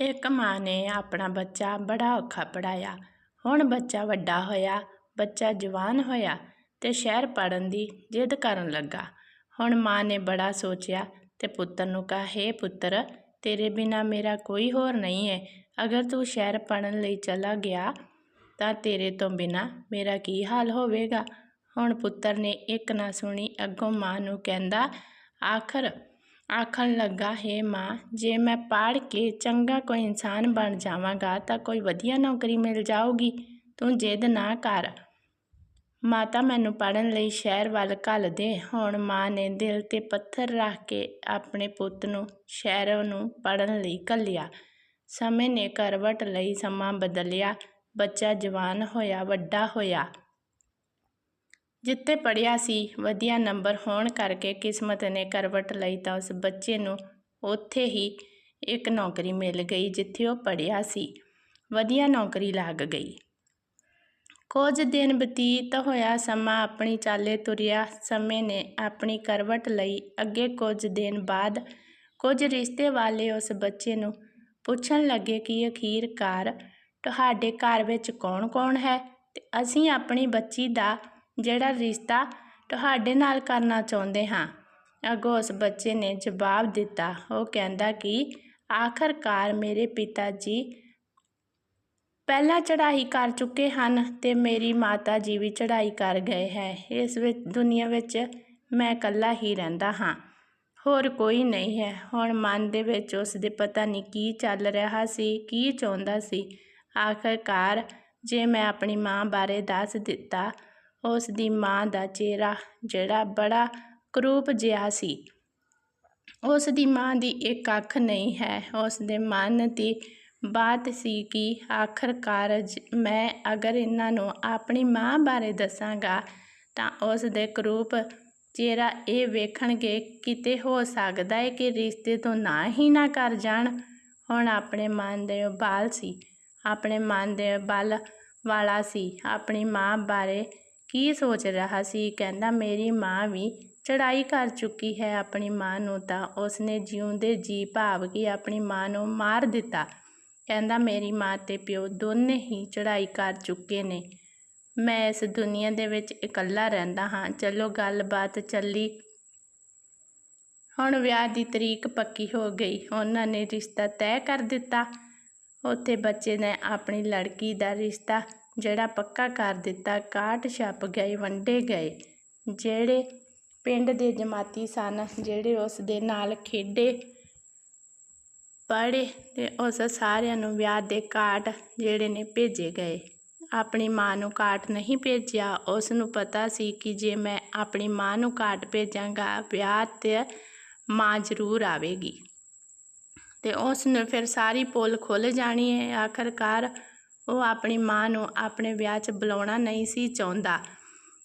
ਇੱਕ ਮਾਂ ਨੇ ਆਪਣਾ ਬੱਚਾ ਬੜਾ ਔਖਾ ਪੜਾਇਆ ਹੁਣ ਬੱਚਾ ਵੱਡਾ ਹੋਇਆ, ਬੱਚਾ ਜਵਾਨ ਹੋਇਆ ਤੇ ਸ਼ਹਿਰ ਪੜਨ ਦੀ ਜਿੱਦ ਕਰਨ ਲੱਗਾ। ਹੁਣ ਮਾਂ ਨੇ ਬੜਾ ਸੋਚਿਆ ਤੇ ਪੁੱਤਰ ਨੂੰ ਕਿਹਾ, ਹੇ ਪੁੱਤਰ, ਤੇਰੇ ਬਿਨਾ ਮੇਰਾ ਕੋਈ ਹੋਰ ਨਹੀਂ ਹੈ ਅਗਰ ਤੂੰ ਸ਼ਹਿਰ ਪੜਨ ਲਈ ਚਲਾ ਗਿਆ, ਤਾਂ ਤੇਰੇ ਤੋਂ ਬਿਨਾ ਮੇਰਾ ਕੀ ਹਾਲ ਹੋਵੇਗਾ? ਹੁਣ ਪੁੱਤਰ ਨੇ ਇੱਕ ਨਾ ਸੁਣੀ ਅੱਗੋਂ ਮਾਂ ਨੂੰ ਕਹਿੰਦਾ, ਆਖਰ ਆਖਣ ਲੱਗਾ, ਹੈ ਮਾਂ, ਜੇ ਮੈਂ ਪੜ੍ਹ ਕੇ ਚੰਗਾ ਕੋਈ ਇਨਸਾਨ ਬਣ ਜਾਵਾਂਗਾ, ਤਾਂ ਕੋਈ ਵਧੀਆ ਨੌਕਰੀ ਮਿਲ ਜਾਊਗੀ। ਤੂੰ ਜਿੱਦ ਨਾ ਕਰ। ਮਾਤਾ ਮੈਨੂੰ ਪੜਨ ਲਈ ਸ਼ਹਿਰ ਵੱਲ ਘੱਲ ਦੇ ਹੁਣ ਮਾਂ ਨੇ ਦਿਲ ਤੇ ਪੱਥਰ ਰੱਖ ਕੇ ਆਪਣੇ ਪੁੱਤ ਨੂੰ, ਸ਼ਹਿਰ ਨੂੰ ਪੜਨ ਲਈ ਘੱਲਿਆ। ਸਮੇਂ ਨੇ ਕਰਵਟ ਲਈ ਸਮਾਂ ਬਦਲਿਆ। ਬੱਚਾ ਜਵਾਨ ਹੋਇਆ, ਵੱਡਾ ਹੋਇਆ। ਜਿੱਥੇ ਪੜ੍ਹਿਆ ਸੀ, ਵਧੀਆ ਨੰਬਰ ਹੋਣ ਕਰਕੇ ਕਿਸਮਤ ਨੇ ਕਰਵਟ ਲਈ ਤਾਂ ਉਸ ਬੱਚੇ ਨੂੰ ਉੱਥੇ ਹੀ ਇੱਕ ਨੌਕਰੀ ਮਿਲ ਗਈ ਜਿੱਥੇ ਉਹ ਪੜ੍ਹਿਆ ਸੀ। ਵਧੀਆ ਨੌਕਰੀ ਲੱਗ ਗਈ। ਕੁਝ ਦਿਨ ਬਤੀਤ ਹੋਇਆ, ਸਮਾਂ ਆਪਣੀ ਚਾਲੇ ਤੁਰਿਆ, ਸਮੇਂ ਨੇ ਆਪਣੀ ਕਰਵਟ ਲਈ ਅੱਗੇ ਕੁਝ ਦਿਨ ਬਾਅਦ ਕੁਝ ਰਿਸ਼ਤੇ ਵਾਲੇ ਉਸ ਬੱਚੇ ਨੂੰ ਪੁੱਛਣ ਲੱਗੇ ਕਿ ਅਖੀਰਕਾਰ ਤੁਹਾਡੇ ਘਰ ਵਿੱਚ ਕੌਣ-ਕੌਣ ਹੈ ਤੇ ਅਸੀਂ ਆਪਣੀ ਬੱਚੀ ਦਾ ਜਿਹੜਾ ਰਿਸ਼ਤਾ ਤੁਹਾਡੇ ਨਾਲ ਕਰਨਾ ਚਾਹੁੰਦੇ ਹਾਂ। ਅੱਗੋਂ ਉਸ ਬੱਚੇ ਨੇ ਜਵਾਬ ਦਿੱਤਾ। ਉਹ ਕਹਿੰਦਾ ਕਿ ਆਖਰਕਾਰ ਮੇਰੇ ਪਿਤਾ ਜੀ ਪਹਿਲਾਂ ਚੜ੍ਹਾਈ ਕਰ ਚੁੱਕੇ ਹਨ ਤੇ ਮੇਰੀ ਮਾਤਾ ਜੀ ਵੀ ਚੜ੍ਹਾਈ ਕਰ ਗਏ ਹੈ। ਇਸ ਵਿੱਚ ਦੁਨੀਆ ਵਿੱਚ ਮੈਂ ਇਕੱਲਾ ਹੀ ਰਹਿੰਦਾ ਹਾਂ। ਹੋਰ ਕੋਈ ਨਹੀਂ ਹੈ। ਹੁਣ ਮਨ ਦੇ ਵਿੱਚ ਉਸ ਦੇ ਪਤਾ ਨਹੀਂ ਕੀ ਚੱਲ ਰਿਹਾ ਸੀ, ਕੀ ਚਾਹੁੰਦਾ ਸੀ। ਆਖਰਕਾਰ ਜੇ ਮੈਂ ਆਪਣੀ ਮਾਂ ਬਾਰੇ ਦੱਸ ਦਿੱਤਾ ਉਸ ਦੀ ਮਾਂ ਦਾ ਚਿਹਰਾ ਜਿਹੜਾ ਬੜਾ ਕਰੂਪ ਜਿਹਾ ਸੀ। ਉਸ ਦੀ ਮਾਂ ਦੀ ਇੱਕ ਅੱਖ ਨਹੀਂ ਹੈ। ਉਸ ਦੇ ਮਨ ਦੀ ਬਾਤ ਸੀ ਕਿ ਆਖਰਕਾਰ ਮੈਂ ਅਗਰ ਇਹਨਾਂ ਨੂੰ ਆਪਣੀ ਮਾਂ ਬਾਰੇ ਦੱਸਾਂਗਾ ਤਾਂ ਉਸ ਦੇ ਕਰੂਪ ਚਿਹਰਾ ਇਹ ਵੇਖਣਗੇ ਕਿਤੇ ਹੋ ਸਕਦਾ ਹੈ ਕਿ ਰਿਸ਼ਤੇ ਤੋਂ ਨਾ ਹੀ ਨਾ ਕਰ ਜਾਣ। ਹੁਣ ਆਪਣੇ ਮਨ ਦੇ ਬਾਲ ਸੀ। ਆਪਣੇ ਮਨ ਦੇ ਬਲ ਵਾਲਾ ਸੀ। ਆਪਣੀ ਮਾਂ ਬਾਰੇ ਕੀ ਸੋਚ ਰਿਹਾ ਸੀ? ਕਹਿੰਦਾ, ਮੇਰੀ ਮਾਂ ਵੀ ਚੜਾਈ ਕਰ ਚੁੱਕੀ ਹੈ ਆਪਣੀ ਮਾਂ ਨੂੰ ਤਾਂ। ਉਸਨੇ ਜਿਉਂਦੇ ਜੀ ਭਾਵ ਕਿ ਆਪਣੀ ਮਾਂ ਨੂੰ ਮਾਰ ਦਿੱਤਾ। ਕਹਿੰਦਾ, ਮੇਰੀ ਮਾਂ ਤੇ ਪਿਓ ਦੋਨੇ ਹੀ ਚੜਾਈ ਕਰ ਚੁੱਕੇ ਨੇ। ਮੈਂ ਇਸ ਦੁਨੀਆ ਦੇ ਵਿੱਚ ਇਕੱਲਾ ਰਹਿੰਦਾ ਹਾਂ। ਚਲੋ, ਗੱਲਬਾਤ ਚੱਲੀ। ਹੁਣ ਵਿਆਹ ਦੀ ਤਰੀਕ ਪੱਕੀ ਹੋ ਗਈ। ਉਹਨਾਂ ਨੇ ਰਿਸ਼ਤਾ ਤੈਅ ਕਰ ਦਿੱਤਾ। ਉੱਥੇ ਬੱਚੇ ਨੇ ਆਪਣੀ ਲੜਕੀ ਦਾ ਰਿਸ਼ਤਾ ਜਿਹੜਾ ਪੱਕਾ ਕਰ ਦਿੱਤਾ, ਕਾਟ ਛਪ ਗਏ, ਵੰਡੇ ਗਏ। ਜਿਹੜੇ ਪਿੰਡ ਦੇ ਜਮਾਤੀ ਸਨ, ਜਿਹੜੇ ਉਸ ਦੇ ਨਾਲ ਖੇਡੇ, ਪੜ੍ਹੇ ਤੇ ਉਸ ਸਾਰਿਆਂ ਨੂੰ ਵਿਆਹ ਦੇ ਕਾਟ ਜਿਹੜੇ ਨੇ ਭੇਜੇ ਗਏ। ਆਪਣੀ ਮਾਂ ਨੂੰ ਕਾਟ ਨਹੀਂ ਭੇਜਿਆ। ਉਸ ਨੂੰ ਪਤਾ ਸੀ ਕਿ ਜੇ ਮੈਂ ਆਪਣੀ ਮਾਂ ਨੂੰ ਕਾਟ ਭੇਜਾਂਗਾ, ਵਿਆਹ ਤੇ ਮਾਂ ਜ਼ਰੂਰ ਆਵੇਗੀ। ਤੇ ਉਸ ਨੂੰ ਫਿਰ ਸਾਰੀ ਪੋਲ ਖੁੱਲ ਜਾਣੀ ਹੈ ਆਖਰਕਾਰ ਉਹ ਆਪਣੀ ਮਾਂ ਨੂੰ ਆਪਣੇ ਵਿਆਹ 'ਚ ਬੁਲਾਉਣਾ ਨਹੀਂ ਸੀ ਚਾਹੁੰਦਾ।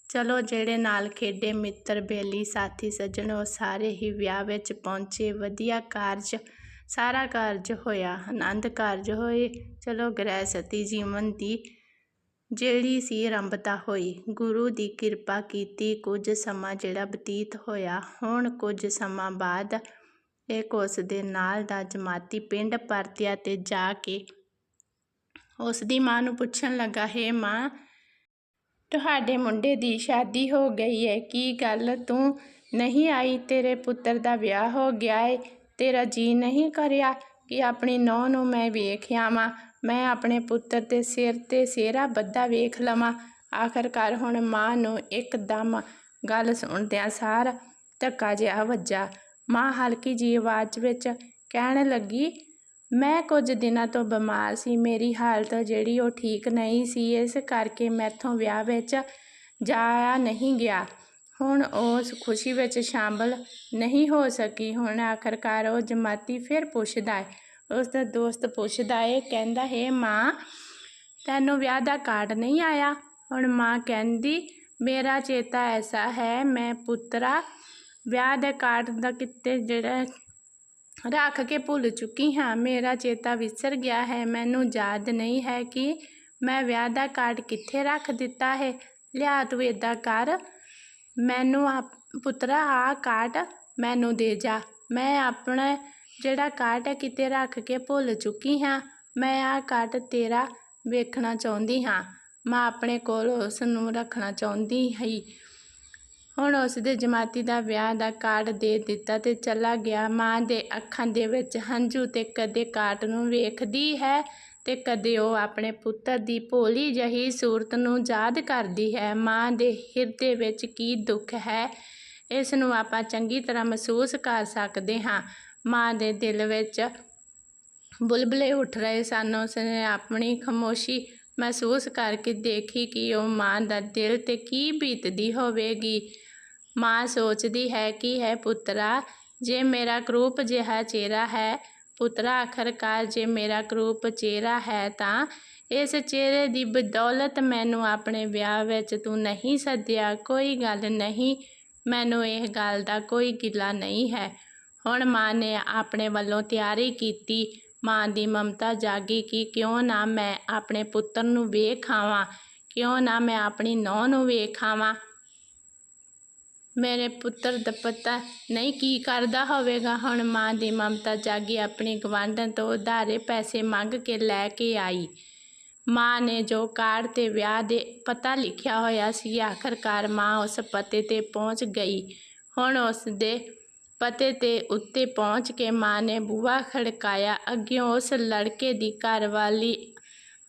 ਚਲੋ ਜਿਹੜੇ ਨਾਲ ਖੇਡੇ ਮਿੱਤਰ, ਬੇਲੀ, ਸਾਥੀ, ਸੱਜਣ ਉਹ ਸਾਰੇ ਹੀ ਵਿਆਹ ਵਿੱਚ ਪਹੁੰਚੇ। ਵਧੀਆ ਕਾਰਜ, ਸਾਰਾ ਕਾਰਜ ਹੋਇਆ, ਆਨੰਦ ਕਾਰਜ ਹੋਏ। ਚਲੋ ਗ੍ਰਹਿ ਸਤੀ ਜੀਵਨ ਦੀ ਜਿਹੜੀ ਸੀ ਆਰੰਭਤਾ ਹੋਈ। ਗੁਰੂ ਦੀ ਕਿਰਪਾ ਕੀਤੀ ਕੁਝ ਸਮਾਂ ਜਿਹੜਾ ਬਤੀਤ ਹੋਇਆ। ਹੁਣ ਕੁਝ ਸਮਾਂ ਬਾਅਦ ਇੱਕ ਉਸ ਦੇ ਨਾਲ ਦਾ ਜਮਾਤੀ ਪਿੰਡ ਪਰਤਿਆ ਤੇ ਜਾ ਕੇ ਉਸ ਦੀ ਮਾਂ ਨੂੰ ਪੁੱਛਣ ਲੱਗਾ, ਹੈ ਮਾਂ, ਤੁਹਾਡੇ ਮੁੰਡੇ ਦੀ ਸ਼ਾਦੀ ਹੋ ਗਈ ਹੈ ਕੀ ਗੱਲ? ਤੂੰ ਨਹੀਂ ਆਈ? ਤੇਰੇ ਪੁੱਤਰ ਦਾ ਵਿਆਹ ਹੋ ਗਿਆ ਏ, ਤੇਰਾ ਜੀ ਨਹੀਂ ਕਰਿਆ ਕਿ ਆਪਣੀ ਨੌਂ ਨੂੰ ਮੈਂ ਵੇਖ ਆਵਾਂ? ਮੈਂ ਆਪਣੇ ਪੁੱਤਰ ਦੇ ਸਿਰ ਤੇ ਸਿਹਰਾ ਬੱਧਾ ਵੇਖ ਲਵਾਂ। ਆਖਰਕਾਰ ਹੁਣ ਮਾਂ ਨੂੰ ਇੱਕਦਮ ਗੱਲ ਸੁਣਦਿਆਂ ਸਾਰ ਧੱਕਾ ਜਿਹਾ ਵੱਜਾ। ਮਾਂ ਹਲਕੀ ਜੀ ਆਵਾਜ਼ ਵਿੱਚ ਕਹਿਣ ਲੱਗੀ ਮੈਂ ਕੁਝ ਦਿਨਾਂ ਤੋਂ ਬਿਮਾਰ ਸੀ। ਮੇਰੀ ਹਾਲਤ ਜਿਹੜੀ ਉਹ ਠੀਕ ਨਹੀਂ ਸੀ, ਇਸ ਕਰਕੇ ਮੈਥੋਂ ਵਿਆਹ ਵਿੱਚ ਜਾਇਆ ਨਹੀਂ ਗਿਆ। ਹੁਣ ਉਸ ਖੁਸ਼ੀ ਵਿੱਚ ਸ਼ਾਮਲ ਨਹੀਂ ਹੋ ਸਕੀ। ਹੁਣ ਆਖਰਕਾਰ ਉਹ ਜਮਾਤੀ ਫਿਰ ਪੁੱਛਦਾ ਹੈ। ਉਸ ਦਾ ਦੋਸਤ ਪੁੱਛਦਾ ਹੈ ਕਹਿੰਦਾ, ਹੈ ਮਾਂ, ਤੈਨੂੰ ਵਿਆਹ ਦਾ ਕਾਰਡ ਨਹੀਂ ਆਇਆ? ਹੁਣ ਮਾਂ ਕਹਿੰਦੀ, ਮੇਰਾ ਚੇਤਾ ਐਸਾ ਹੈ, ਮੈਂ ਪੁੱਤਰਾ, ਵਿਆਹ ਦੇ ਕਾਰਡ ਦਾ ਕਿਤੇ ਜਿਹੜਾ ਰੱਖ ਕੇ ਭੁੱਲ ਚੁੱਕੀ ਹਾਂ। ਮੇਰਾ ਚੇਤਾ ਵਿਸਰ ਗਿਆ ਹੈ। ਮੈਨੂੰ ਯਾਦ ਨਹੀਂ ਹੈ ਕਿ ਮੈਂ ਵਿਆਹ ਦਾ ਕਾਰਡ ਕਿੱਥੇ ਰੱਖ ਦਿੱਤਾ ਹੈ। ਲਿਆ ਤੂੰ ਇਦਾਂ ਕਰ। ਮੈਨੂੰ ਪੁੱਤਰਾ ਆ ਕਾਰਡ ਮੈਨੂੰ ਦੇ ਜਾ। ਮੈਂ ਆਪਣਾ ਜਿਹੜਾ ਕਾਟ ਹੈ ਕਿਤੇ ਰੱਖ ਕੇ ਭੁੱਲ ਚੁੱਕੀ ਹਾਂ। ਮੈਂ ਆਹ ਕਾਟ ਤੇਰਾ ਵੇਖਣਾ ਚਾਹੁੰਦੀ ਹਾਂ। ਮਾਂ ਆਪਣੇ ਕੋਲ ਉਸ ਨੂੰ ਰੱਖਣਾ ਚਾਹੁੰਦੀ ਸੀ ਹੁਣ ਉਸ ਦੇ ਜਮਾਤੀ ਦਾ ਵਿਆਹ ਦਾ ਕਾਰਡ ਦੇ ਦਿੱਤਾ ਤੇ ਚਲਾ ਗਿਆ। ਮਾਂ ਦੇ ਅੱਖਾਂ ਦੇ ਵਿੱਚ ਹੰਝੂ ਤੇ ਕਦੇ ਕਾਟ ਨੂੰ ਵੇਖਦੀ ਹੈ ਤੇ ਕਦੇ ਉਹ ਆਪਣੇ ਪੁੱਤਰ ਦੀ ਭੋਲੀ ਜਹੀ ਸੂਰਤ ਨੂੰ ਯਾਦ ਕਰਦੀ ਹੈ। ਮਾਂ ਦੇ ਹਿਰਦੇ ਵਿੱਚ ਕੀ ਦੁੱਖ ਹੈ ਇਸ ਨੂੰ ਆਪਾਂ ਚੰਗੀ ਤਰ੍ਹਾਂ ਮਹਿਸੂਸ ਕਰ ਸਕਦੇ ਹਾਂ। ਮਾਂ ਦੇ ਦਿਲ ਵਿੱਚ ਬੁਲਬੁਲੇ ਉੱਠ ਰਹੇ ਸਨ। ਉਸਨੇ ਆਪਣੀ ਖਾਮੋਸ਼ੀ ਮਹਿਸੂਸ ਕਰਕੇ ਦੇਖੀ ਕਿ ਉਹ ਮਾਂ ਦਾ ਦਿਲ ਤੇ ਕੀ ਬੀਤਦੀ ਹੋਵੇਗੀ। ਮਾਂ ਸੋਚਦੀ ਹੈ ਕਿ ਹੈ ਪੁੱਤਰਾ, ਜੇ ਮੇਰਾ ਕਰੂਪ ਜਿਹਾ ਚਿਹਰਾ ਹੈ, ਪੁੱਤਰਾ ਆਖਰਕਾਰ ਜੇ ਮੇਰਾ ਕਰੂਪ ਚਿਹਰਾ ਹੈ ਤਾਂ ਇਸ ਚਿਹਰੇ ਦੀ ਬਦੌਲਤ ਮੈਨੂੰ ਆਪਣੇ ਵਿਆਹ ਵਿੱਚ ਤੂੰ ਨਹੀਂ ਸੱਦਿਆ, ਕੋਈ ਗੱਲ ਨਹੀਂ, ਮੈਨੂੰ ਇਹ ਗੱਲ ਦਾ ਕੋਈ ਗਿਲਾ ਨਹੀਂ ਹੈ। ਹੁਣ ਮਾਂ ਨੇ ਆਪਣੇ ਵੱਲੋਂ ਤਿਆਰੀ ਕੀਤੀ। ਮਾਂ ਦੀ ਮਮਤਾ ਜਾਗੀ ਕਿ ਕਿਉਂ ਨਾ ਮੈਂ ਆਪਣੇ ਪੁੱਤਰ ਨੂੰ ਵੇਖ ਆਵਾਂ, ਕਿਉਂ ਨਾ ਮੈਂ ਆਪਣੀ ਨੌਂ ਨੂੰ ਵੇਖ ਆਵਾਂ। ਮੇਰੇ ਪੁੱਤਰ ਦਾ ਪਤਾ ਨਹੀਂ ਕੀ ਕਰਦਾ ਹੋਵੇਗਾ। ਹੁਣ ਮਾਂ ਦੀ ਮਮਤਾ ਜਾਗੀ ਆਪਣੀ ਗਵਾਂਢਣ ਤੋਂ ਉਧਾਰੇ ਪੈਸੇ ਮੰਗ ਕੇ ਲੈ ਕੇ ਆਈ। ਮਾਂ ਨੇ ਜੋ ਕਾਰਡ ਤੇ ਵਿਆਹ ਦੇ ਪਤਾ ਲਿਖਿਆ ਹੋਇਆ ਸੀ, ਆਖਰਕਾਰ ਮਾਂ ਉਸ ਪਤੇ ਤੇ ਪਹੁੰਚ ਗਈ। ਹੁਣ ਉਸ ਦੇ ਪਤੇ ਤੇ ਉੱਤੇ ਪਹੁੰਚ ਕੇ ਮਾਂ ਨੇ ਬੂਹਾ ਖੜਕਾਇਆ। ਅੱਗਿਓਂ ਉਸ ਲੜਕੇ ਦੀ ਘਰਵਾਲੀ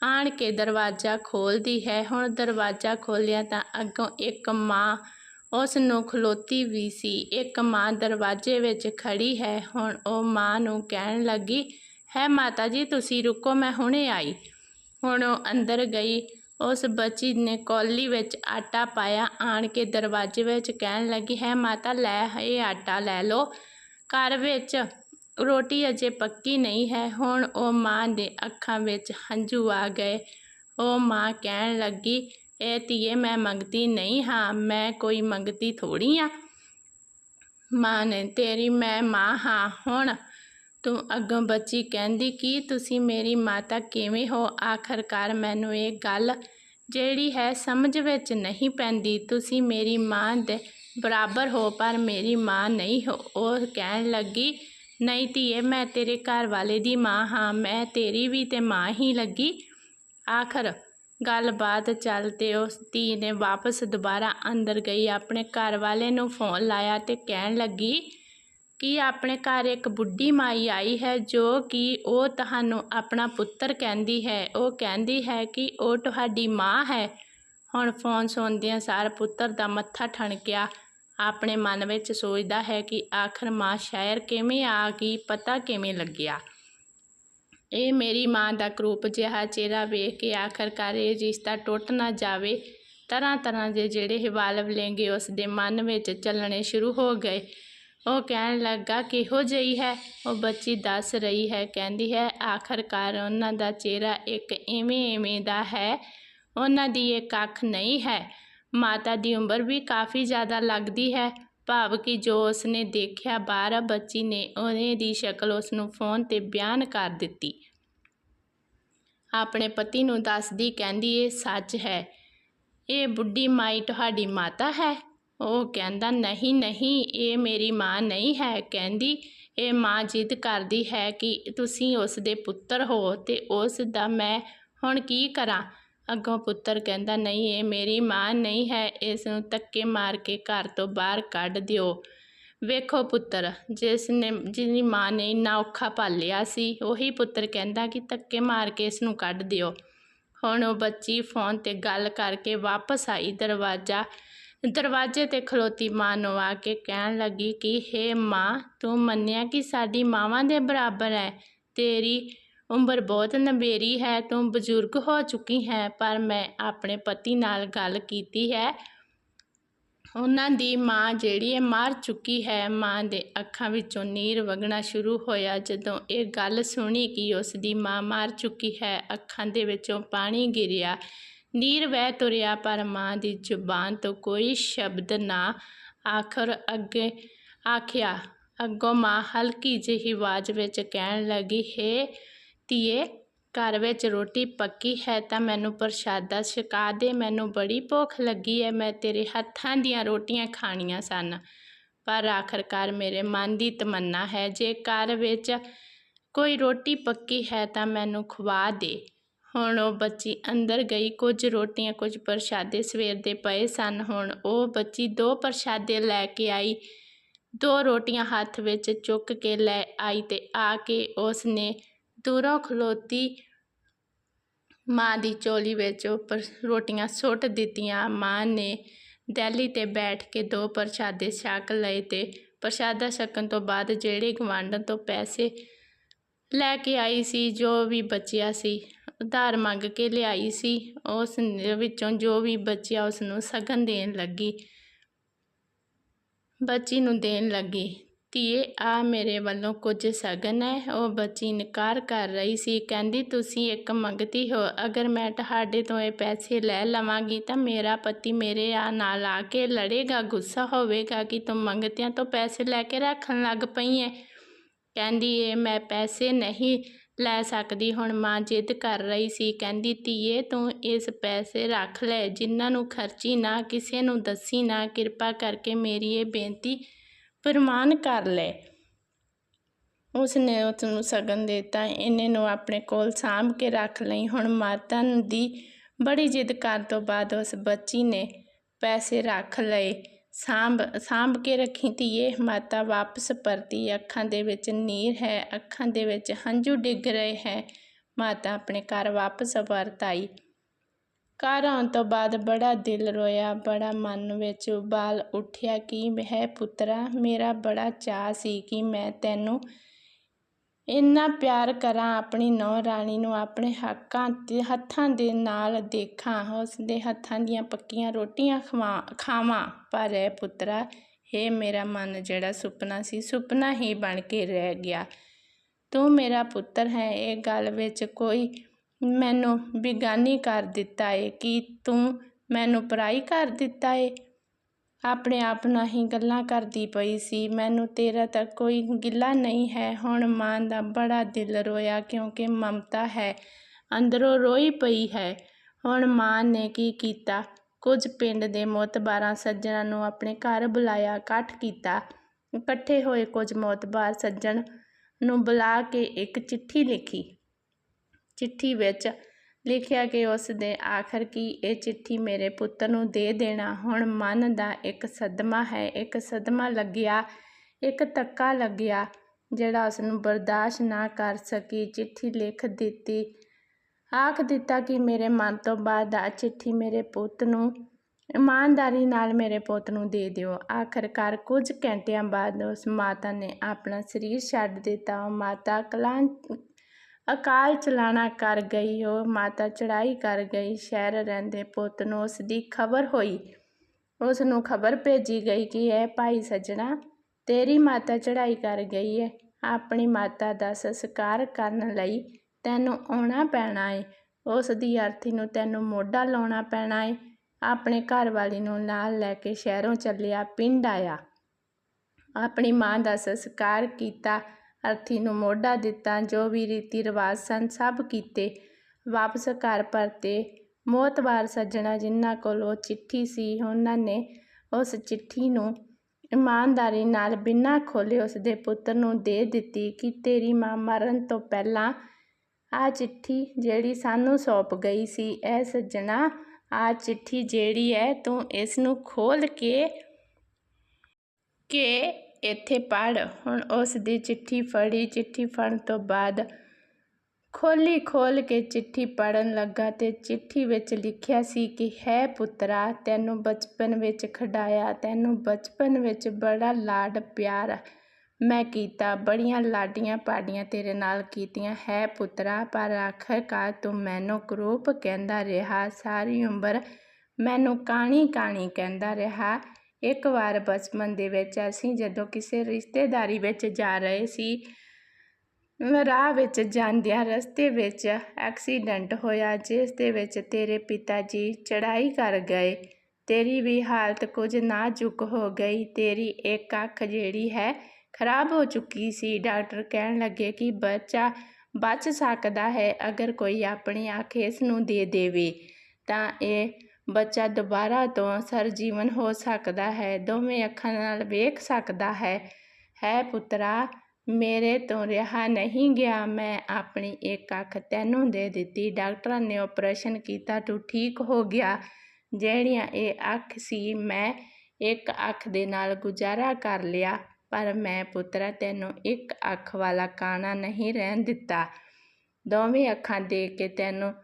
ਆਣ ਕੇ ਦਰਵਾਜ਼ਾ ਖੋਲਦੀ ਹੈ। ਹੁਣ ਦਰਵਾਜ਼ਾ ਖੋਲਿਆ ਤਾਂ ਅੱਗੋਂ ਇੱਕ ਮਾਂ ਉਸ ਨੂੰ ਖਲੋਤੀ ਵੀ ਸੀ। ਇੱਕ ਮਾਂ ਦਰਵਾਜ਼ੇ ਵਿੱਚ ਖੜੀ ਹੈ। ਹੁਣ ਉਹ ਮਾਂ ਨੂੰ ਕਹਿਣ ਲੱਗੀ, ਹੈ ਮਾਤਾ ਜੀ, ਤੁਸੀਂ ਰੁਕੋ, ਮੈਂ ਹੁਣੇ ਆਈ। ਹੁਣ ਉਹ ਅੰਦਰ ਗਈ। ਉਸ ਬੱਚੀ ਨੇ ਕੌਲੀ ਵਿੱਚ ਆਟਾ ਪਾਇਆ, ਆਣ ਕੇ ਦਰਵਾਜ਼ੇ ਵਿੱਚ ਕਹਿਣ ਲੱਗੀ, ਹੈ ਮਾਤਾ, ਲੈ, ਇਹ ਆਟਾ ਲੈ ਲਓ। ਘਰ ਵਿੱਚ ਰੋਟੀ ਅਜੇ ਪੱਕੀ ਨਹੀਂ ਹੈ। ਹੁਣ ਉਹ ਮਾਂ ਦੇ ਅੱਖਾਂ ਵਿੱਚ ਹੰਝੂ ਆ ਗਏ। ਉਹ ਮਾਂ ਕਹਿਣ ਲੱਗੀ ਇਹ ਧੀਏ, ਮੈਂ ਮੰਗਤੀ ਨਹੀਂ, ਹਾਂ, ਮੈਂ ਕੋਈ ਮੰਗਦੀ ਥੋੜੀ ਆ ਮਾਂ ਨੇ ਤੇਰੀ ਮੈਂ ਮਾਂ, ਹਾਂ, ਹੁਣ ਤੂੰ ਅੱਗੋਂ ਬੱਚੀ ਕਹਿੰਦੀ, ਕਿ ਤੁਸੀਂ ਮੇਰੀ ਮਾਤਾ ਕਿਵੇਂ ਹੋ? ਆਖਰਕਾਰ ਮੈਨੂੰ ਇਹ ਗੱਲ ਜਿਹੜੀ ਹੈ ਸਮਝ ਵਿੱਚ ਨਹੀਂ ਪੈਂਦੀ। ਤੁਸੀਂ ਮੇਰੀ ਮਾਂ ਦੇ ਬਰਾਬਰ ਹੋ, ਪਰ ਮੇਰੀ ਮਾਂ ਨਹੀਂ ਹੋ। ਉਹ ਕਹਿਣ ਲੱਗੀ, ਨਹੀਂ ਧੀਏ, ਮੈਂ ਤੇਰੇ ਘਰ ਵਾਲੇ ਦੀ ਮਾਂ, ਹਾਂ, ਮੈਂ ਤੇਰੀ ਵੀ ਤੇ ਮਾਂ ਹੀ ਲੱਗੀ। ਆਖਰ ਗੱਲਬਾਤ ਚੱਲ ਤੇ ਉਸ ਧੀ ਨੇ ਵਾਪਸ ਦੁਬਾਰਾ ਅੰਦਰ ਗਈ। ਆਪਣੇ ਘਰ ਵਾਲੇ ਨੂੰ ਫੋਨ ਲਾਇਆ ਤੇ ਕਹਿਣ ਲੱਗੀ, ਕਿ ਆਪਣੇ ਘਰ ਇੱਕ ਬੁੱਢੀ ਮਾਈ ਆਈ ਹੈ ਜੋ ਕਿ ਉਹ ਤੁਹਾਨੂੰ ਆਪਣਾ ਪੁੱਤਰ ਕਹਿੰਦੀ ਹੈ? ਉਹ ਕਹਿੰਦੀ ਹੈ ਕਿ ਉਹ ਤੁਹਾਡੀ ਮਾਂ ਹੈ। ਹੁਣ ਫੋਨ ਸੁਣਦਿਆਂ ਸਾਰ ਪੁੱਤਰ ਦਾ ਮੱਥਾ ਠਣਕਿਆ ਆਪਣੇ ਮਨ ਵਿੱਚ ਸੋਚਦਾ ਹੈ ਕਿ ਆਖਰ ਮਾਂ ਸ਼ਾਇਰ ਕਿਵੇਂ ਆ ਗਈ, ਪਤਾ ਕਿਵੇਂ ਲੱਗਿਆ। ਇਹ ਮੇਰੀ ਮਾਂ ਦਾ ਕਰੂਪ ਜਿਹਾ ਚਿਹਰਾ ਵੇਖ ਕੇ ਆਖਰਕਾਰ ਇਹ ਰਿਸ਼ਤਾ ਟੁੱਟ ਨਾ ਜਾਵੇ। ਤਰ੍ਹਾਂ ਤਰ੍ਹਾਂ ਦੇ ਜਿਹੜੇ ਹਿਵਾਲ ਲੈਂਗੇ ਉਸ ਦੇ ਮਨ ਵਿੱਚ ਚੱਲਣੇ ਸ਼ੁਰੂ ਹੋ ਗਏ। ਉਹ ਕਹਿਣ ਲੱਗਾ, ਕਿਹੋ ਜਿਹੀ ਹੈ ਉਹ ਬੱਚੀ ਦੱਸ ਰਹੀ ਹੈ, ਕਹਿੰਦੀ ਹੈ, ਆਖਰਕਾਰ ਉਹਨਾਂ ਦਾ ਚਿਹਰਾ ਇੱਕ ਇਵੇਂ ਇਵੇਂ ਦਾ ਹੈ। ਉਹਨਾਂ ਦੀ ਇੱਕ ਅੱਖ ਨਹੀਂ ਹੈ। ਮਾਤਾ ਦੀ ਉਮਰ ਵੀ ਕਾਫੀ ਜ਼ਿਆਦਾ ਲੱਗਦੀ ਹੈ। ਭਾਵ ਕਿ ਜੋ ਉਸਨੇ ਦੇਖਿਆ ਬਾਹਰ ਬੱਚੀ ਨੇ ਉਹਨੇ ਦੀ ਸ਼ਕਲ ਉਸ ਨੂੰ ਫੋਨ ਤੇ ਬਿਆਨ ਕਰ ਦਿੱਤੀ। ਆਪਣੇ ਪਤੀ ਨੂੰ ਦੱਸਦੀ ਕਹਿੰਦੀ, ਇਹ ਸੱਚ ਹੈ। ਇਹ ਬੁੱਢੀ ਮਾਈ ਤੁਹਾਡੀ ਮਾਤਾ ਹੈ? ਉਹ ਕਹਿੰਦਾ, ਨਹੀਂ ਨਹੀਂ, ਇਹ ਮੇਰੀ ਮਾਂ ਨਹੀਂ ਹੈ। ਕਹਿੰਦੀ, ਇਹ ਮਾਂ ਜਿੱਦ ਕਰਦੀ ਹੈ ਕਿ ਤੁਸੀਂ ਉਸ ਦੇ ਪੁੱਤਰ ਹੋ ਤੇ ਉਸ ਦਾ ਮੈਂ ਹੁਣ ਕੀ ਕਰਾਂ? ਅੱਗੋਂ ਪੁੱਤਰ ਕਹਿੰਦਾ, ਨਹੀਂ, ਇਹ ਮੇਰੀ ਮਾਂ ਨਹੀਂ ਹੈ, ਇਸ ਨੂੰ ਧੱਕੇ ਮਾਰ ਕੇ ਘਰ ਤੋਂ ਬਾਹਰ ਕੱਢ ਦਿਓ। ਵੇਖੋ ਪੁੱਤਰ, ਜਿਸ ਨੇ, ਜਿਹਦੀ ਮਾਂ ਨੇ ਇੰਨਾ ਔਖਾ ਪਾਲਿਆ ਸੀ, ਉਹੀ ਪੁੱਤਰ ਕਹਿੰਦਾ ਕਿ ਧੱਕੇ ਮਾਰ ਕੇ ਇਸ ਨੂੰ ਕੱਢ ਦਿਓ। ਹੁਣ ਉਹ ਬੱਚੀ ਫੋਨ ਤੇ ਗੱਲ ਕਰਕੇ ਵਾਪਸ ਆਈ। ਦਰਵਾਜ਼ਾ, ਦਰਵਾਜ਼ੇ ਤੇ ਖਲੋਤੀ ਮਾਂ ਨੂੰ ਆ ਕੇ ਕਹਿਣ ਲੱਗੀ ਕਿ, ਹੇ ਮਾਂ, ਤੂੰ ਮੰਨਿਆ ਕਿ ਸਾਡੀ ਮਾਵਾਂ ਦੇ ਬਰਾਬਰ ਹੈ? ਤੇਰੀ ਉਮਰ ਬਹੁਤ ਨਬੇਰੀ ਹੈ, ਤੂੰ ਬਜ਼ੁਰਗ ਹੋ ਚੁੱਕੀ ਹੈ, ਪਰ ਮੈਂ ਆਪਣੇ ਪਤੀ ਨਾਲ ਗੱਲ ਕੀਤੀ ਹੈ। ਉਹਨਾਂ ਦੀ ਮਾਂ ਜਿਹੜੀ ਹੈ, ਮਰ ਚੁੱਕੀ ਹੈ। ਮਾਂ ਦੇ ਅੱਖਾਂ ਵਿੱਚੋਂ ਨੀਰ ਵਗਣਾ ਸ਼ੁਰੂ ਹੋਇਆ। ਜਦੋਂ ਇਹ ਗੱਲ ਸੁਣੀ ਕਿ ਉਸ ਦੀ ਮਾਂ ਮਰ ਚੁੱਕੀ ਹੈ, ਅੱਖਾਂ ਦੇ ਵਿੱਚੋਂ ਪਾਣੀ ਗਿਰਿਆ। ਨੀਰ ਵਹਿ ਤੁਰਿਆ, ਪਰ ਮਾਂ ਦੀ ਜ਼ੁਬਾਨ ਤੋਂ ਕੋਈ ਸ਼ਬਦ ਨਾ ਆਖਰ ਅੱਗੇ ਆਖਿਆ। ਅੱਗੋਂ ਮਾਂ ਹਲਕੀ ਜਿਹੀ ਆਵਾਜ਼ ਵਿੱਚ ਕਹਿਣ ਲੱਗੀ, ਹੇ ਧੀਏ, ਘਰ ਵਿੱਚ ਰੋਟੀ ਪੱਕੀ ਹੈ ਤਾਂ ਮੈਨੂੰ ਪ੍ਰਸ਼ਾਦਾ ਛਕਾ ਦੇ। ਮੈਨੂੰ ਬੜੀ ਭੁੱਖ ਲੱਗੀ ਹੈ ਮੈਂ ਤੇਰੇ ਹੱਥਾਂ ਦੀਆਂ ਰੋਟੀਆਂ ਖਾਣੀਆਂ ਸਨ। ਪਰ ਆਖਰਕਾਰ ਮੇਰੇ ਮਨ ਦੀ ਤਮੰਨਾ ਹੈ, ਜੇ ਘਰ ਵਿੱਚ ਕੋਈ ਰੋਟੀ ਪੱਕੀ ਹੈ ਤਾਂ ਮੈਨੂੰ ਖਵਾ ਦੇ। ਹੁਣ ਉਹ ਬੱਚੀ ਅੰਦਰ ਗਈ, ਕੁਝ ਰੋਟੀਆਂ, ਕੁਝ ਪ੍ਰਸ਼ਾਦੇ ਸਵੇਰ ਦੇ ਪਏ ਸਨ। ਹੁਣ ਉਹ ਬੱਚੀ ਦੋ ਪ੍ਰਸ਼ਾਦੇ ਲੈ ਕੇ ਆਈ, ਦੋ ਰੋਟੀਆਂ ਹੱਥ ਵਿੱਚ ਚੁੱਕ ਕੇ ਲੈ ਆਈ ਤੇ ਆ ਕੇ ਉਸ ਨੇ ਦੂਰੋਂ ਖਲੋਤੀ ਮਾਂ ਦੀ ਚੋਲੀ ਵਿੱਚ ਉਹ ਪਰ ਰੋਟੀਆਂ ਸੁੱਟ ਦਿੱਤੀਆਂ। ਮਾਂ ਨੇ ਦਹਿਲੀ ਤੇ ਬੈਠ ਕੇ ਦੋ ਪ੍ਰਸ਼ਾਦੇ ਛਕ ਲਏ ਤੇ ਪ੍ਰਸ਼ਾਦਾ ਛਕਣ ਤੋਂ ਬਾਅਦ ਜਿਹੜੇ ਗਵਾਂਢਣ ਤੋਂ ਪੈਸੇ ਲੈ ਕੇ ਆਈ ਸੀ, ਜੋ ਵੀ ਬਚਿਆ ਸੀ, ਉਧਾਰ ਮੰਗ ਕੇ ਲਿਆਈ ਸੀ, ਉਸ ਵਿੱਚੋਂ ਜੋ ਵੀ ਬਚਿਆ ਉਸ ਨੂੰ ਸਗਨ ਦੇਣ ਲੱਗੀ, ਬੱਚੀ ਨੂੰ ਦੇਣ ਲੱਗੀ। ਧੀਏ, ਆ ਮੇਰੇ ਵੱਲੋਂ ਕੁਝ ਸਗਨ ਹੈ। ਉਹ ਬੱਚੀ ਇਨਕਾਰ ਕਰ ਰਹੀ ਸੀ। ਕਹਿੰਦੀ, ਤੁਸੀਂ ਇੱਕ ਮੰਗਤੀ ਹੋ। ਅਗਰ ਮੈਂ ਤੁਹਾਡੇ ਤੋਂ ਇਹ ਪੈਸੇ ਲੈ ਲਵਾਂਗੀ, ਤਾਂ ਮੇਰਾ ਪਤੀ ਮੇਰੇ ਆ ਨਾਲ ਆ ਕੇ ਲੜੇਗਾ, ਗੁੱਸਾ ਹੋਵੇਗਾ ਕਿ ਤੂੰ ਮੰਗਤਿਆਂ ਤੋਂ ਪੈਸੇ ਲੈ ਕੇ ਰੱਖਣ ਲੱਗ ਪਈ ਹੈ ਕਹਿੰਦੀ ਏ ਮੈਂ ਪੈਸੇ ਨਹੀਂ ਲੈ ਸਕਦੀ। ਹੁਣ ਮਾਂ ਜਿੱਦ ਕਰ ਰਹੀ ਸੀ। ਕਹਿੰਦੀ, ਧੀਏ, ਤੂੰ ਇਸ ਪੈਸੇ ਰੱਖ ਲੈ। ਜਿਨ੍ਹਾਂ ਨੂੰ ਖਰਚੀ ਨਾ, ਕਿਸੇ ਨੂੰ ਦੱਸੀ ਨਾ। ਕਿਰਪਾ ਕਰਕੇ ਮੇਰੀ ਇਹ ਬੇਨਤੀ ਪ੍ਰਮਾਨ ਕਰ ਲਏ। ਉਸ ਨੇ ਉਸ ਨੂੰ ਸਗਨ ਦਿੱਤਾ। ਇਹਨੇ ਨੂੰ ਆਪਣੇ ਕੋਲ ਸਾਂਭ ਕੇ ਰੱਖ ਲਈ। ਹੁਣ ਮਾਤਾ ਦੀ ਬੜੀ ਜਿੱਦ ਕਰਨ ਤੋਂ ਬਾਅਦ ਉਸ ਬੱਚੀ ਨੇ ਪੈਸੇ ਰੱਖ ਲਏ। ਸਾਂਭ ਸਾਂਭ ਕੇ ਰੱਖੀ ਧੀਏ। ਮਾਤਾ ਵਾਪਸ ਪਰਤੀ ਅੱਖਾਂ ਦੇ ਵਿੱਚ ਨੀਰ ਹੈ। ਅੱਖਾਂ ਦੇ ਵਿੱਚ ਹੰਝੂ ਡਿੱਗ ਰਹੇ ਹੈ। ਮਾਤਾ ਆਪਣੇ ਘਰ ਵਾਪਸ ਵਰਤ ਆਈ। ਘਰ ਆਉਣ ਤੋਂ ਬਾਅਦ ਬੜਾ ਦਿਲ ਰੋਇਆ, ਬੜਾ ਮਨ ਵਿੱਚ ਉਬਾਲ ਉੱਠਿਆ ਕਿ ਹੈ ਪੁੱਤਰਾ, ਮੇਰਾ ਬੜਾ ਚਾਅ ਸੀ ਕਿ ਮੈਂ ਤੈਨੂੰ ਇੰਨਾ ਪਿਆਰ ਕਰਾਂ, ਆਪਣੀ ਨੌ ਰਾਣੀ ਨੂੰ ਆਪਣੇ ਹੱਕਾਂ ਤੇ, ਹੱਥਾਂ ਦੇ ਨਾਲ ਦੇਖਾਂ ਉਸ ਦੇ ਹੱਥਾਂ ਦੀਆਂ ਪੱਕੀਆਂ ਰੋਟੀਆਂ ਖਵਾ, ਖਾਵਾਂ। ਪਰ ਇਹ ਪੁੱਤਰਾ ਇਹ ਮੇਰਾ ਮਨ, ਜਿਹੜਾ ਸੁਪਨਾ ਸੀ, ਸੁਪਨਾ ਹੀ ਬਣ ਕੇ ਰਹਿ ਗਿਆ। ਤੂੰ ਮੇਰਾ ਪੁੱਤਰ ਹੈ, ਇਹ ਗੱਲ ਵਿੱਚ ਕੋਈ ਮੈਨੂੰ ਬਿਗਾਨੀ ਕਰ ਦਿੱਤਾ ਏ, ਕਿ ਤੂੰ ਮੈਨੂੰ ਪਰਾਈ ਕਰ ਦਿੱਤਾ ਏ? ਆਪਣੇ ਆਪ ਨਾਲ ਹੀ ਗੱਲਾਂ ਕਰਦੀ ਪਈ ਸੀ। ਮੈਨੂੰ ਤੇਰਾ ਤਾਂ ਕੋਈ ਗਿਲਾ ਨਹੀਂ ਹੈ। ਹੁਣ ਮਾਂ ਦਾ ਬੜਾ ਦਿਲ ਰੋਇਆ ਕਿਉਂਕਿ ਮਮਤਾ ਹੈ, ਅੰਦਰੋਂ ਰੋਈ ਪਈ ਹੈ। ਹੁਣ ਮਾਂ ਨੇ ਕੀ ਕੀਤਾ? ਕੁਝ ਪਿੰਡ ਦੇ ਮੋਤਬਾਰਾਂ ਸੱਜਣਾਂ ਨੂੰ ਆਪਣੇ ਘਰ ਬੁਲਾਇਆ, ਇਕੱਠ ਕੀਤਾ। ਇਕੱਠੇ ਹੋਏ ਕੁਝ ਮੋਤਬਾਰ ਸੱਜਣ ਨੂੰ ਬੁਲਾ ਕੇ ਇੱਕ ਚਿੱਠੀ ਲਿਖੀ। ਚਿੱਠੀ ਵਿੱਚ ਲਿਖਿਆ ਕਿ ਉਸ ਦੇ ਆਖਰ ਕੀ ਇਹ ਚਿੱਠੀ ਮੇਰੇ ਪੁੱਤ ਨੂੰ ਦੇ ਦੇਣਾ? ਹੁਣ ਮਨ ਦਾ ਇੱਕ ਸਦਮਾ ਹੈ, ਇੱਕ ਸਦਮਾ ਲੱਗਿਆ, ਇੱਕ ਤੱਕਾ ਲੱਗਿਆ, ਜਿਹੜਾ ਉਸ ਨੂੰ ਬਰਦਾਸ਼ਤ ਨਾ ਕਰ ਸਕੀ। ਚਿੱਠੀ ਲਿਖ ਦਿੱਤੀ, ਆਖ ਦਿੱਤਾ ਕਿ ਮੇਰੇ ਮਨ ਤੋਂ ਬਾਅਦ ਆ ਚਿੱਠੀ ਮੇਰੇ ਪੁੱਤ ਨੂੰ, ਇਮਾਨਦਾਰੀ ਨਾਲ ਮੇਰੇ ਪੁੱਤ ਨੂੰ ਦੇ ਦਿਓ। ਆਖਰਕਾਰ ਕੁਝ ਘੰਟਿਆਂ ਬਾਅਦ ਉਸ ਮਾਤਾ ਨੇ ਆਪਣਾ ਸਰੀਰ ਛੱਡ ਦਿੱਤਾ। ਉਹ ਮਾਤਾ ਕਲਾਂ ਅਕਾਲ ਚਲਾਣਾ ਕਰ ਗਈ, ਉਹ ਮਾਤਾ ਚੜਾਈ ਕਰ ਗਈ, ਸ਼ਹਿਰ ਰਹਿੰਦੇ ਪੁੱਤ ਨੂੰ ਉਸ ਦੀ ਖਬਰ ਹੋਈ। ਉਸ ਨੂੰ ਖਬਰ ਭੇਜੀ ਗਈ ਕਿ ਇਹ ਭਾਈ ਸੱਜਣਾ ਤੇਰੀ ਮਾਤਾ ਚੜਾਈ ਕਰ ਗਈ ਹੈ ਆਪਣੀ ਮਾਤਾ ਦਾ ਸੰਸਕਾਰ ਕਰਨ ਲਈ ਤੈਨੂੰ ਆਉਣਾ ਪੈਣਾ ਏ। ਉਸ ਦੀ ਅਰਥੀ ਨੂੰ ਤੈਨੂੰ ਮੋਢਾ ਲਾਉਣਾ ਪੈਣਾ ਏ। ਆਪਣੇ ਘਰ ਵਾਲੀ ਨੂੰ ਨਾਲ ਲੈ ਕੇ ਸ਼ਹਿਰੋਂ ਚੱਲਿਆ, ਪਿੰਡ ਆਇਆ। ਆਪਣੀ ਮਾਂ ਦਾ ਸੰਸਕਾਰ ਕੀਤਾ। ਅਰਥੀ ਨੂੰ ਮੋਢਾ ਦਿੱਤਾ, ਜੋ ਵੀ ਰੀਤੀ ਰਿਵਾਜ ਸਨ ਸਭ ਕੀਤੇ। ਵਾਪਸ ਘਰ ਪਰਤੇ। ਮੋਤਵਾਰ ਸੱਜਣਾ ਜਿਨ੍ਹਾਂ ਕੋਲ ਉਹ ਚਿੱਠੀ ਸੀ, ਉਹਨਾਂ ਨੇ ਉਸ ਚਿੱਠੀ ਨੂੰ ਇਮਾਨਦਾਰੀ ਨਾਲ ਬਿਨਾਂ ਖੋਲੇ ਉਸ ਦੇ ਪੁੱਤਰ ਨੂੰ ਦੇ ਦਿੱਤੀ ਕਿ ਤੇਰੀ ਮਾਂ ਮਰਨ ਤੋਂ ਪਹਿਲਾਂ ਆ ਚਿੱਠੀ ਜਿਹੜੀ ਸਾਨੂੰ ਸੌਂਪ ਗਈ ਸੀ, ਇਹ ਸੱਜਣਾ, ਆ ਚਿੱਠੀ ਜਿਹੜੀ ਹੈ ਤੂੰ ਇਸ ਨੂੰ ਖੋਲ ਕੇ, ਕਿ ਇੱਥੇ ਪੜ ਹੁਣ ਉਸ ਦੀ ਚਿੱਠੀ ਫੜੀ ਚਿੱਠੀ ਫੜਨ ਤੋਂ ਬਾਅਦ ਖੋਲੀ ਖੋਲ ਕੇ ਚਿੱਠੀ ਪੜਨ ਲੱਗਾ ਤੇ ਚਿੱਠੀ ਵਿੱਚ ਲਿਖਿਆ ਸੀ ਕਿ, ਹੈ ਪੁੱਤਰਾ, ਤੈਨੂੰ ਬਚਪਨ ਵਿੱਚ ਖਡਾਇਆ, ਤੈਨੂੰ ਬਚਪਨ ਵਿੱਚ ਬੜਾ ਲਾਡ ਪਿਆਰ ਮੈਂ ਕੀਤਾ, ਬੜੀਆਂ ਲਾਡੀਆਂ ਪਾਡੀਆਂ ਤੇਰੇ ਨਾਲ ਕੀਤੀਆਂ। ਹੈ ਪੁੱਤਰਾ, ਪਰ ਆਖਰਕਾਰ ਤੂੰ ਮੈਨੂੰ ਕਰੂਪ ਕਹਿੰਦਾ ਰਿਹਾ, ਸਾਰੀ ਉਮਰ ਮੈਨੂੰ ਕਾਣੀ ਕਾਣੀ ਕਹਿੰਦਾ ਰਿਹਾ। ਇੱਕ ਵਾਰ ਬਚਪਨ ਦੇ ਵਿੱਚ ਅਸੀਂ ਜਦੋਂ ਕਿਸੇ ਰਿਸ਼ਤੇਦਾਰੀ ਵਿੱਚ ਜਾ ਰਹੇ ਸੀ, ਰਾਹ ਵਿੱਚ ਜਾਂਦਿਆਂ ਰਸਤੇ ਵਿੱਚ ਐਕਸੀਡੈਂਟ ਹੋਇਆ, ਜਿਸ ਦੇ ਵਿੱਚ ਤੇਰੇ ਪਿਤਾ ਜੀ ਚੜਾਈ ਕਰ ਗਏ। ਤੇਰੀ ਵੀ ਹਾਲਤ ਕੁਝ ਨਾਜ਼ੁਕ ਹੋ ਗਈ। ਤੇਰੀ ਇੱਕ ਅੱਖ ਜਿਹੜੀ ਹੈ ਖਰਾਬ ਹੋ ਚੁੱਕੀ ਸੀ। ਡਾਕਟਰ ਕਹਿਣ ਲੱਗੇ ਕਿ ਬੱਚਾ ਬਚ ਸਕਦਾ ਹੈ, ਅਗਰ ਕੋਈ ਆਪਣੀ ਅੱਖ ਇਸ ਨੂੰ ਦੇ ਦੇਵੇ, ਤਾਂ ਇਹ ਬੱਚਾ ਦੁਬਾਰਾ ਤੋਂ ਸਰਜੀਵਨ ਹੋ ਸਕਦਾ ਹੈ, ਦੋਵੇਂ ਅੱਖਾਂ ਨਾਲ ਵੇਖ ਸਕਦਾ ਹੈ। ਹੈ ਪੁੱਤਰਾ, ਮੇਰੇ ਤੋਂ ਰਿਹਾ ਨਹੀਂ ਗਿਆ। ਮੈਂ ਆਪਣੀ ਇੱਕ ਅੱਖ ਤੈਨੂੰ ਦੇ ਦਿੱਤੀ। ਡਾਕਟਰਾਂ ਨੇ ਆਪਰੇਸ਼ਨ ਕੀਤਾ, ਤੂੰ ਠੀਕ ਹੋ ਗਿਆ। ਜਿਹੜੀਆਂ ਇਹ ਅੱਖ ਸੀ, ਮੈਂ ਇੱਕ ਅੱਖ ਦੇ ਨਾਲ ਗੁਜ਼ਾਰਾ ਕਰ ਲਿਆ, ਪਰ ਮੈਂ ਪੁੱਤਰਾ, ਤੈਨੂੰ ਇੱਕ ਅੱਖ ਵਾਲਾ ਕਾਣਾ ਨਹੀਂ ਰਹਿਣ ਦਿੱਤਾ। ਦੋਵੇਂ ਅੱਖਾਂ ਦੇ ਕੇ ਤੈਨੂੰ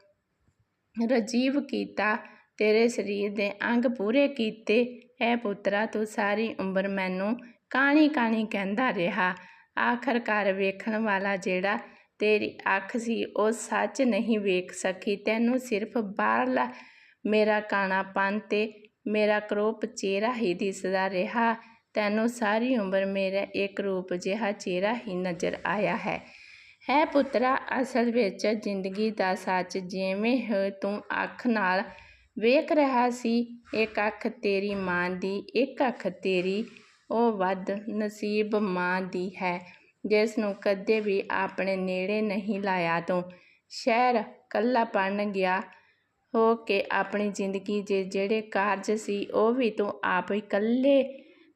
ਰਜੀਵ ਕੀਤਾ। ਤੇਰੇ ਸਰੀਰ ਦੇ ਅੰਗ ਪੂਰੇ ਕੀਤੇ, ਐ ਪੁੱਤਰਾ, ਤੂੰ ਸਾਰੀ ਉਮਰ ਮੈਨੂੰ ਕਾਣੀ ਕਾਣੀ ਕਹਿੰਦਾ ਰਿਹਾ। ਆਖਰਕਾਰ ਵੇਖਣ ਵਾਲਾ ਜਿਹੜਾ ਤੇਰੀ ਅੱਖ ਸੀ, ਉਹ ਸੱਚ ਨਹੀਂ ਵੇਖ ਸਕੀ। ਤੈਨੂੰ ਸਿਰਫ ਬਾਹਰਲਾ ਮੇਰਾ ਕਾਣਾਪਨ ਤੇ ਮੇਰਾ ਕਰੋਪ ਚਿਹਰਾ ਹੀ ਦਿਸਦਾ ਰਿਹਾ। ਤੈਨੂੰ ਸਾਰੀ ਉਮਰ ਮੇਰਾ ਇੱਕ ਰੂਪ ਜਿਹਾ ਚਿਹਰਾ ਹੀ ਨਜ਼ਰ ਆਇਆ ਹੈ। ਹੈ ਪੁੱਤਰਾ, ਅਸਲ ਵਿੱਚ ਜ਼ਿੰਦਗੀ ਦਾ ਸੱਚ ਜਿਵੇਂ ਹੈ ਤੂੰ ਅੱਖ ਨਾਲ ਵੇਖ ਰਿਹਾ ਸੀ, ਇੱਕ ਅੱਖ ਤੇਰੀ ਮਾਂ ਦੀ, ਇੱਕ ਅੱਖ ਤੇਰੀ, ਉਹ ਵੱਧ ਨਸੀਬ ਮਾਂ ਦੀ ਹੈ, ਜਿਸ ਨੂੰ ਕਦੇ ਵੀ ਆਪਣੇ ਨੇੜੇ ਨਹੀਂ ਲਾਇਆ ਤੂੰ। ਸ਼ਹਿਰ ਕੱਲਾ ਪੜਨ ਗਿਆ ਹੋ ਕੇ ਆਪਣੀ ਜ਼ਿੰਦਗੀ ਦੇ ਜਿਹੜੇ ਕਾਰਜ ਸੀ, ਉਹ ਵੀ ਤੂੰ ਆਪ ਹੀ ਇਕੱਲੇ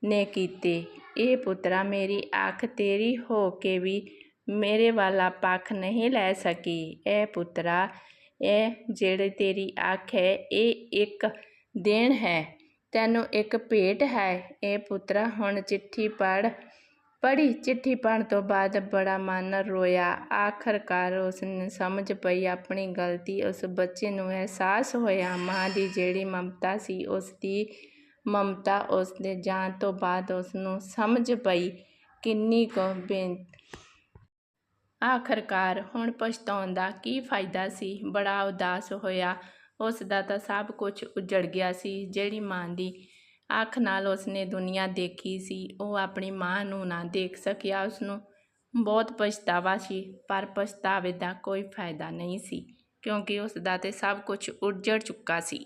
ਨੇ ਕੀਤੇ। ਇਹ ਪੁੱਤਰਾ ਮੇਰੀ ਅੱਖ ਤੇਰੀ ਹੋ ਕੇ ਵੀ ਮੇਰੇ ਵਾਲਾ ਪੱਖ ਨਹੀਂ ਲੈ ਸਕੀ। ਇਹ ਪੁੱਤਰਾ ਇਹ ਜਿਹੜੀ ਤੇਰੀ ਅੱਖ ਹੈ, ਇਹ ਇੱਕ ਦੇਣ ਹੈ। ਤੈਨੂੰ ਇੱਕ ਭੇਟ ਹੈ। ਇਹ ਪੁੱਤਰਾ, ਹੁਣ ਚਿੱਠੀ ਪੜ ਪੜੀ ਚਿੱਠੀ ਪੜ੍ਹਨ ਤੋਂ ਬਾਅਦ ਬੜਾ ਮਨ ਰੋਇਆ। ਆਖਰਕਾਰ ਉਸ ਨੂੰ ਸਮਝ ਪਈ ਆਪਣੀ ਗਲਤੀ। ਉਸ ਬੱਚੇ ਨੂੰ ਅਹਿਸਾਸ ਹੋਇਆ। ਮਾਂ ਦੀ ਜਿਹੜੀ ਮਮਤਾ ਸੀ, ਉਸ ਦੀ ਮਮਤਾ ਉਸ ਦੇ ਜਾਣ ਤੋਂ ਬਾਅਦ ਉਸ ਨੂੰ ਸਮਝ ਪਈ। ਕਿੰਨੀ ਕੁ ਬੇਨ ਆਖਰਕਾਰ ਹੁਣ ਪਛਤਾਉਣ ਦਾ ਕੀ ਫਾਇਦਾ ਸੀ? ਬੜਾ ਉਦਾਸ ਹੋਇਆ। ਉਸ ਦਾ ਤਾਂ ਸਭ ਕੁਝ ਉਜੜ ਗਿਆ ਸੀ, ਜਿਹੜੀ ਮਾਂ ਦੀ ਅੱਖ ਨਾਲ ਉਸਨੇ ਦੁਨੀਆ ਦੇਖੀ ਸੀ, ਉਹ ਆਪਣੀ ਮਾਂ ਨੂੰ ਨਾ ਦੇਖ ਸਕਿਆ ਉਸਨੂੰ। ਬਹੁਤ ਪਛਤਾਵਾ ਸੀ, ਪਰ ਪਛਤਾਵੇ ਦਾ ਕੋਈ ਫਾਇਦਾ ਨਹੀਂ ਸੀ, ਕਿਉਂਕਿ ਉਸ ਦਾ ਤੇ ਸਭ ਕੁਝ ਉਜੜ ਚੁੱਕਾ ਸੀ।